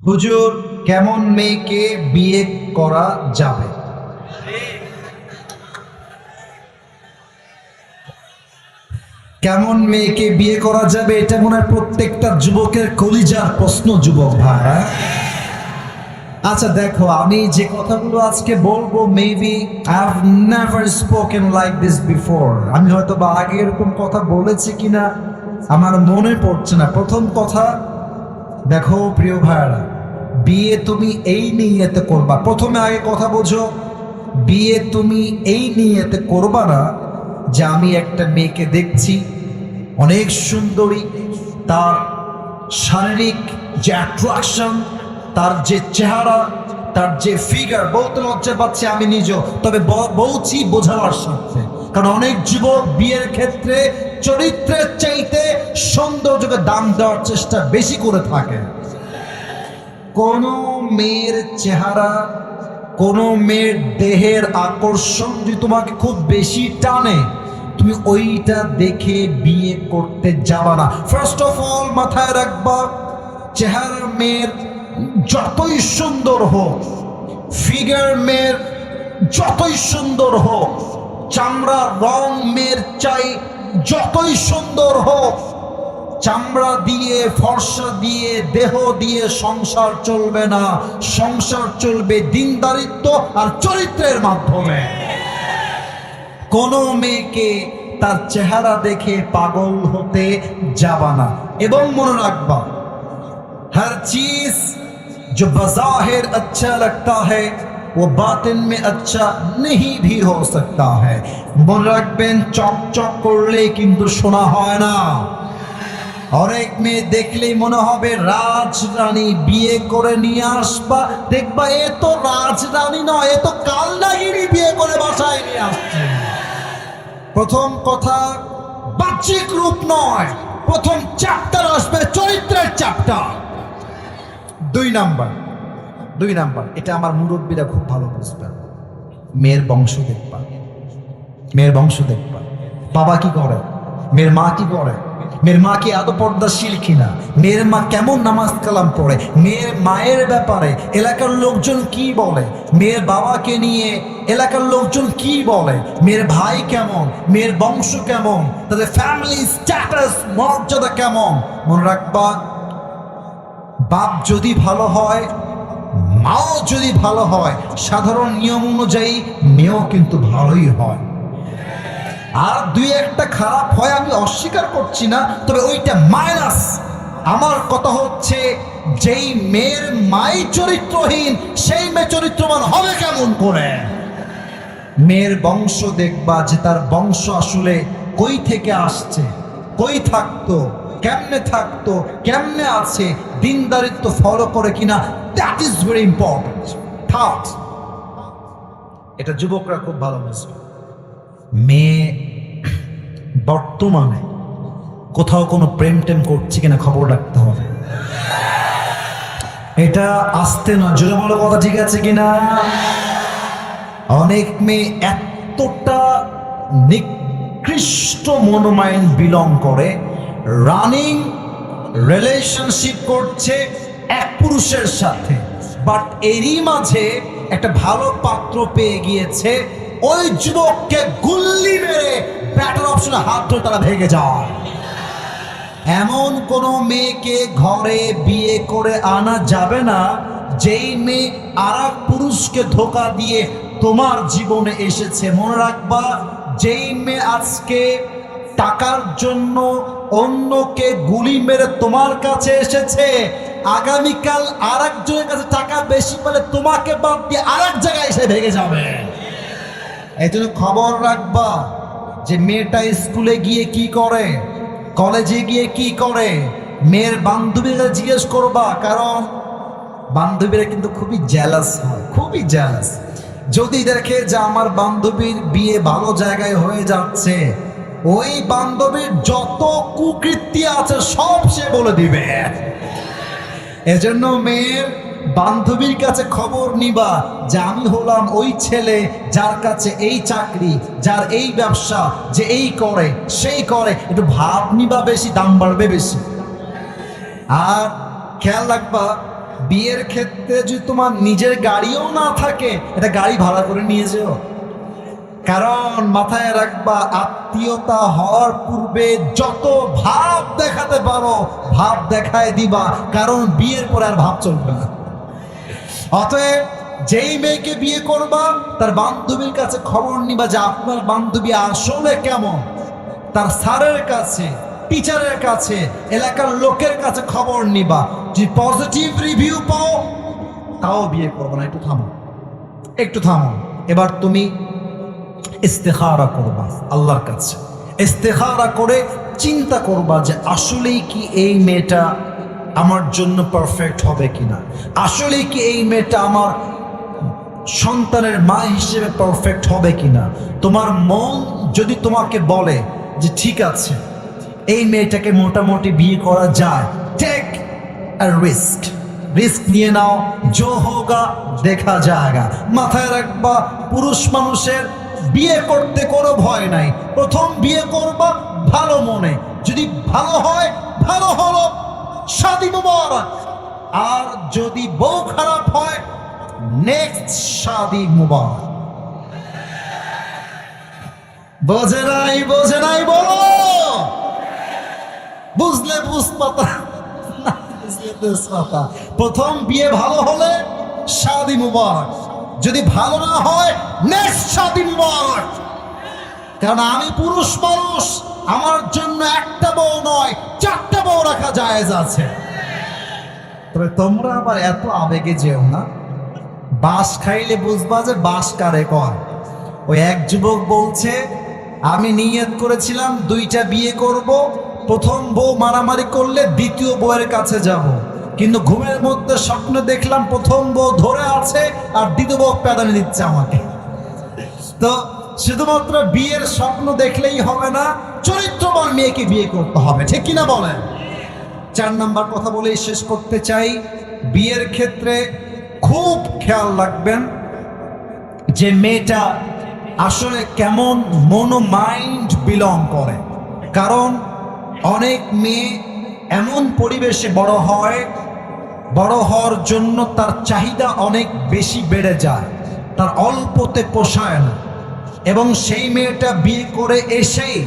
হুজুর, কেমন মেয়েকে বিয়ে করা যাবে? কেমন মেয়েকে বিয়ে করা যাবে এটা মনে হয় প্রত্যেকটা যুবকের কলিজার প্রশ্ন, যুবক ভাই আচ্ছা দেখো, আমি যে কথাগুলো আজকে বলব maybe I have never spoken like this before আমি হয়তো বা আগে এরকম কথা বলেছি কিনা, আমার মনে পড়ছে না। প্রথম কথা দেখো প্রিয় ভাইরা বিয়ে তুমি এই নিয়েতে করবা। প্রথমে আগে কথা বোঝো, বিয়ে তুমি এই নিয়েতে করবা না যে আমি একটা মেয়েকে দেখছি, অনেক সুন্দরী, তার শারীরিক যে অ্যাট্রাকশন তার যে চেহারা, তার যে ফিগার বলতে লজ্জা পাচ্ছে আমি নিজেও, তবে বলছি বোঝাবার স্বার্থে কারণ অনেক যুবক বিয়ের ক্ষেত্রে চরিত্রের চাইতে সৌন্দর্যকে দাম দেওয়ার চেষ্টা বেশি করে থাকে কোনো মেয়ের চেহারা, কোনো মেয়ের দেহের আকর্ষণ যদি তোমাকে খুব বেশি টানে, তুমি ওইটা দেখে বিয়ে করতে যাবা না। ফার্স্ট অফ অল মাথায় রাখবা চেহারা মেয়ের যতই সুন্দর হোক ফিগার মেয়ের যতই সুন্দর হোক, চামড়া রং মেয়ের চাই যতই সুন্দর হোক চামড়া দিয়ে ফর্সা দিয়ে দেহ দিয়ে সংসার চলবে না সংসার চলবে দিনদারিত্ব আর চরিত্রের মাধ্যমে কোনো মেয়েকে তার চেহারা দেখে পাগল হতে যাবা না এবং মনে রাখবা हर चीज जो बज़ाहिर अच्छा लगता है ও বাতেন মে আচ্ছা নেহি ভি হো সকতা হ্যাঁ মনে রাখবেন চকচক করলে কিন্তু শোনা হয় না অনেক মেয়ে দেখলেই মনে হবে রাজরানী বিয়ে করে নিয়ে আসবা দেখবা এ তো রাজরানী নয় এ তো কালনাগিরি বিয়ে করে বাসায় নিয়ে আসছে প্রথম কথা বাহ্যিক রূপ নয় প্রথম চ্যাপ্টার আসবে চরিত্রের চ্যাপ্টার দুই নাম্বার দুই নাম্বার, এটা আমার মুরব্বীরা খুব ভালো বুঝবেন মেয়ের বংশ দেখবা। মেয়ের বংশ দেখবা। বাবা কি করে? মেয়ের মা কি করে? মেয়ের মা কি আদৌ পর্দাশীল কিনা? মেয়ের মা কেমন নামাজ কালাম পড়ে? মেয়ের মায়ের ব্যাপারে এলাকার লোকজন কি বলে? মেয়ের বাবাকে নিয়ে এলাকার লোকজন কি বলে? মেয়ের ভাই কেমন? মেয়ের বংশ কেমন? তাদের ফ্যামিলি স্ট্যাটাস মর্যাদা কেমন? মনে রাখবা, বাপ যদি ভালো হয় মাও যদি ভালো হয়, সাধারণ নিয়ম অনুযায়ী মেয়েও কিন্তু ভালোই হয়। আর দুই একটা খারাপ হয় আমি অস্বীকার করছি না, তবে ওইটা মাইনাস আমার কথা হচ্ছে, যেই মেয়ের মাই চরিত্রহীন, সেই মেয়ে চরিত্রবান হবে কেমন করে? মেয়ের বংশ দেখবা যে তার বংশ আসলে কই থেকে আসছে, কই থাকতো কেমনে থাকতো, কেমনে আছে, দিনদারিত্ব ফলো করে কিনা that is very important third এটা যুবকরা খুব ভালো বুঝবে। মেয়ে বর্তমানে কোথাও কোনো প্রেম টেম করছে কিনা খবর রাখতে হবে। এটা আসতে না জোরে বলো কথা ঠিক আছে কিনা? অনেক মেয়ে এতটা নিকৃষ্ট মনোমাইন্ড বিলং করে রানিং রিলেশনশিপ করছে এক পুরুষের সাথে। বাট এরই মাঝে একটা ভালো পাত্র পেয়ে গিয়েছে। ওই যুবককে গুল্লি মেরে ব্যাটার অপশনে হাত ধরে তারা ভেঙে যায়। এমন কোনো মেয়েকে ঘরে বিয়ে করে আনা যাবে না, যেই মেয়ে আর পুরুষকে ধোকা দিয়ে তোমার জীবনে এসেছে। মনে রাখবা, যেই মেয়ে আজকে টাকার জন্য অন্যকে গুলি মেরে তোমার কাছে এসেছে। আগামীকাল আর একজনের কাছে টাকা বেশি পেলে তোমাকে বাদ দিয়ে আর এক জায়গায় এসে ভেঙে যাবে। এই জন্য খবর রাখবা যে মেয়েটা স্কুলে গিয়ে কি করে, কলেজে গিয়ে কি করে, মেয়ের বান্ধবীরা জিজ্ঞেস করবা, কারণ বান্ধবীরা কিন্তু খুবই জ্যালাস হয়, খুবই জ্যালাস যদি দেখে যে আমার বান্ধবীর বিয়ে ভালো জায়গায় হয়ে যাচ্ছে ওই বান্ধবীর যত কুকৃতি আছে, সব সে বলে দিবে। এজন্য মেয়ের বান্ধবীর কাছে খবর নিবা যে আমি হলাম ওই ছেলে যার কাছে এই চাকরি, যার এই ব্যবসা যে এই করে, সেই করে। একটু ভাব নিবা বেশি, দাম বাড়বে বেশি। আর খেয়াল রাখবা, বিয়ের ক্ষেত্রে যদি তোমার নিজের গাড়িও না থাকে এটা গাড়ি ভাড়া করে নিয়ে যেও। কারণ মাথায় রাখবা, আত্মীয়তা হওয়ার পূর্বে যত ভাব দেখাতে পারো, ভাব দেখায় দিবা, কারণ বিয়ের পরে আর ভাব চলবে না। অতএব যেই মেয়েকে বিয়ে করবা, তার বান্ধবীর কাছে খবর নিবা যে আপনার বান্ধবী আসলে কেমন। তার স্যারের কাছে, টিচারের কাছে, এলাকার লোকের কাছে খবর নিবা। যদি পজিটিভ রিভিউ পাও, তাও বিয়ে করব না। একটু থামো। একটু থামো। এবার তুমি ইস্তেখারা করবা আল্লাহর কাছে। ইস্তেখারা করে চিন্তা করবা যে আসলেই কি এই মেয়েটা আমার জন্য পারফেক্ট হবে কিনা? আসলেই কি এই মেয়েটা আমার সন্তানের মা হিসেবে পারফেক্ট হবে কিনা? তোমার মন যদি তোমাকে বলে যে ঠিক আছে, এই মেয়েটাকে মোটামুটি বিয়ে করা যায় টেক রিস্ক রিস্ক নিয়ে নাও জো হোগা, দেখা যায়গা। মাথায় রাখবা, পুরুষ মানুষের বিয়ে করতে কোনো ভয় নাই। প্রথম বিয়ে করবা, ভালো মনে। যদি ভালো হয়, ভালো হলো। শাদি মুবারক। আর যদি বউ খারাপ হয় নেক্সট শাদি মুবারক। বোঝে নাই বোঝে নাই, বলো। বুঝলে বুঝপাতা। প্রথম বিয়ে ভালো হলে, শাদি মুবারক। যদি ভালো না হয় শাদি মুবারক কারণ আমি পুরুষ মানুষ, আমার জন্য একটা বউ নয়, চারটা বউ রাখা জায়েজ আছে। তবে তোমরা আবার এত আবেগে যেও না। বাস খাইলে বুঝবা যে বাস কারে কর ওই এক যুবক বলছে, আমি নিয়ত করেছিলাম দুইটা বিয়ে করব, প্রথম বউ মারামারি করলে দ্বিতীয় বউয়ের কাছে যাব। কিন্তু ঘুমের মধ্যে স্বপ্ন দেখলাম প্রথম বউ ধরে আছে আর দ্বিতীয় বউ প্যাদানি দিচ্ছে আমাকে। তো শুধুমাত্র বিয়ের স্বপ্ন দেখলেই হবে না, চরিত্রবান মেয়েকে বিয়ে করতে হবে, ঠিক কিনা বলেন? চার নাম্বার কথা বলেই শেষ করতে চাই, বিয়ের ক্ষেত্রে খুব খেয়াল রাখবেন যে মেয়েটা আসলে কেমন মনো মাইন্ড বিলং করে। কারণ অনেক মেয়ে এমন পরিবেশে বড় হয় বড় হওয়ার জন্য তার চাহিদা অনেক বেশি বেড়ে যায়। তার অল্পতে পোষায় না। এবং সেই মেয়েটা বিয়ে করে এসেই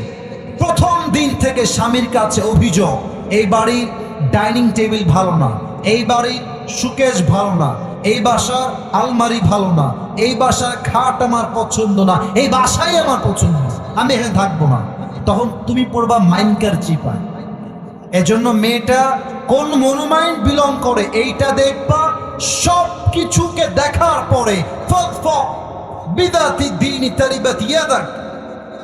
প্রথম দিন থেকে স্বামীর কাছে অভিযোগ, এই বাড়ির ডাইনিং টেবিল ভালো না। এই বাড়ির সুকেশ ভালো না। এই বাসার আলমারি ভালো না। এই বাসার খাট আমার পছন্দ না। এই বাসাই আমার পছন্দ না। আমি এখানে থাকব না। তখন তুমি পড়বা মাইনকার চিপায়। এজন্য মেয়েটা কোন মনোমাইন্ড বিলং করে? এইটা দেখবা সব কিছুকে দেখার পরে বিদাতি দিন তারিবাত ইয়াদাক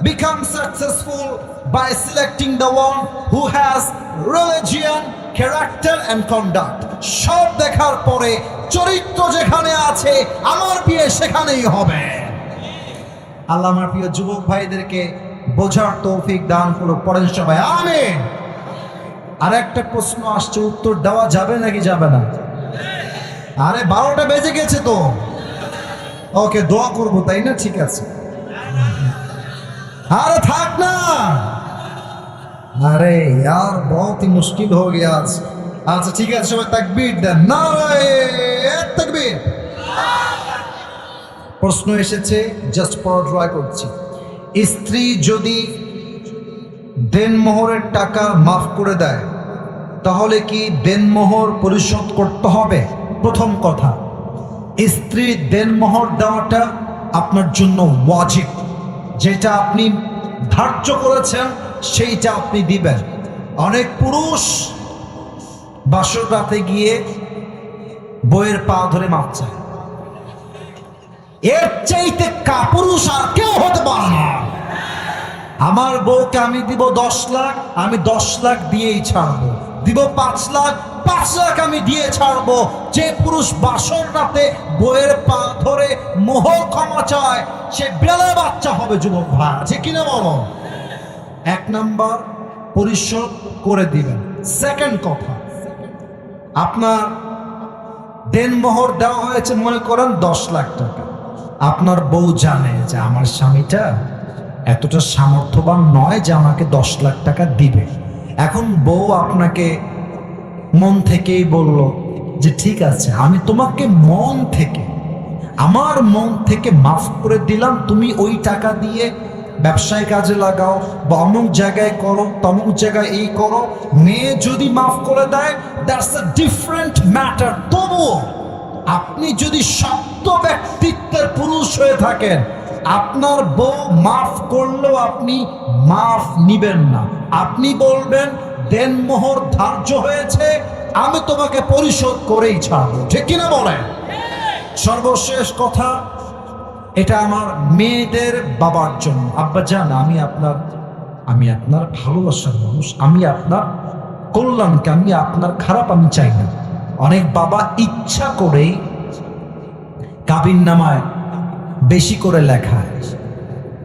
become successful by selecting the one who has religion, character and conduct সব দেখার পরে চরিত্র যেখানে আছে, আমার বিয়ে সেখানেই হবে। আল্লাহ আমার প্রিয় যুবক ভাইদেরকে বোঝার তৌফিক দান করো পড়েন সবাই আমিন। আর একটা প্রশ্ন আসছে উত্তর দেওয়া যাবে নাকি যাবে না আরে বারোটা বেজে গেছে তো ওকে দোয়া করবো তাই না ঠিক আছে अरे থাক না আরে यार बहुत ही मुश्किल हो गया आज আচ্ছা ঠিক আছে সবাই তাকবীর দেন নারায়ে তাকবীর প্রশ্ন এসেছে জাস্ট পড়া ট্রাই করছি স্ত্রী যদি দেনমোহরের টাকা মাফ করে দেয়। তাহলে কি দেনমোহর পরিশোধ করতে হবে? প্রথম কথা। স্ত্রীর দেনমোহর দেওয়াটা আপনার জন্য ওয়াজিব। যেটা আপনি ধার্য করেছেন, সেইটা আপনি দিবেন। অনেক পুরুষ বাসর রাতে গিয়ে বইয়ের পা ধরে মাপ চায়। এর চাইতে আমার বউকে আমি দিব দশ লাখ, আমি দশ লাখ দিয়েই ছাড়বো। দিব পাঁচ লাখ পাঁচ লাখ আমি দিয়ে ছাড়বো। যে পুরুষ বাসর রাতে বইয়ের পা ধরে মোহর ক্ষমা চায়, সে বেলা বাচ্চা হবে, যুবক ভাই। আছে কিনা বলো? এক নাম্বার পরিশোধ করে দিবেন সেকেন্ড কথা, আপনার দেনমোহর দেওয়া হয়েছে, মনে করেন দশ লাখ টাকা। আপনার বউ জানে যে আমার স্বামীটা এতটা সামর্থ্যবান নয় যে আমাকে দশ লাখ টাকা দিবে। এখন বউ আপনাকে মন থেকেই বলল যে, ঠিক আছে, আমি তোমাকে মন থেকে, আমার মন থেকে মাফ করে দিলাম। তুমি ওই টাকা দিয়ে ব্যবসায় কাজে লাগাও বা অমুক জায়গায় করো, তমুক জায়গায় এই করো। মেয়ে যদি মাফ করে দেয় দ্যাটস আ ডিফারেন্ট ম্যাটার তবুও আপনি যদি শক্ত ব্যক্তিত্বের পুরুষ হয়ে থাকেন আপনার বউ মাফ করলেও আপনি মাফ নিবেন না। আপনি বলবেন দেনমোহর ধার্য হয়েছে, আমি তোমাকে পরিশোধ করেই ছাড়বো। ঠিক কিনা বলেন? সর্বশেষ কথা, এটা আমার মেয়েদের বাবার জন্য। আব্বা জান, আমি আপনার আমি আপনার ভালোবাসার মানুষ, আমি আপনার কল্যাণকে, আমি আপনার খারাপ আমি চাই না। অনেক বাবা ইচ্ছা করেই কাবিন নামায় বেশি করে লেখায়।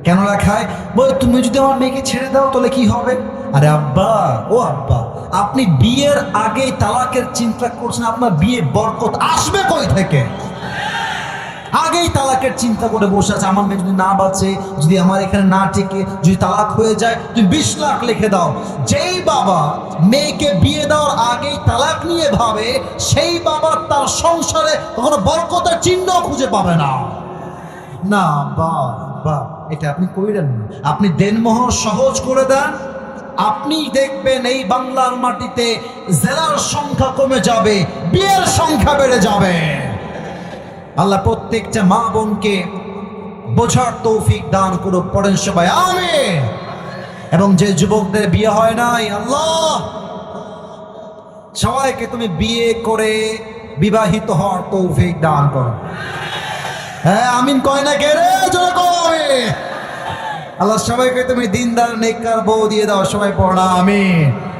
কেন লেখায়? বলে, তুমি যদি আমার মেয়েকে ছেড়ে দাও, তাহলে কি হবে? আরে আব্বা, ও আব্বা, আপনি বিয়ের আগে তালাকের চিন্তা করছেন, আপনার বিয়ে বরকত আসবে কই থেকে? আগেই তালাকের চিন্তা করে বসে আছে, আমার মেয়ে যদি না বাঁচে, যদি আমার এখানে না টেকে, যদি তালাক হয়ে যায়, তুমি বিশ লাখ লিখে দাও। যেই বাবা মেয়েকে বিয়ে দেওয়ার আগেই তালাক নিয়ে ভাবে, সেই বাবা তার সংসারে কখনো বরকতের চিহ্ন খুঁজে পাবে না। না, বা বা, এটা আপনি কইলেন না। আপনি দেনমোহর সহজ করে দেন, আপনি দেখবেন এই বাংলার মাটিতে জেলার সংখ্যা কমে যাবে, বিয়ের সংখ্যা বেড়ে যাবে। আল্লাহ প্রত্যেকটা মা বোনকে বোঝার তৌফিক দান করুক, পড়েন সবাই আমি এবং যে যুবকদের বিয়ে হয় নাই, আল্লাহ, সবাইকে তুমি বিয়ে করে বিবাহিত হওয়ার তৌফিক দান করো। হ্যাঁ আমিন কয় না কে রে? জোরে কয়। আল্লাহ সবাইকে তুমি দিনদার, নেককার বউ দিয়ে দাও, সবাই পড়া আমিন।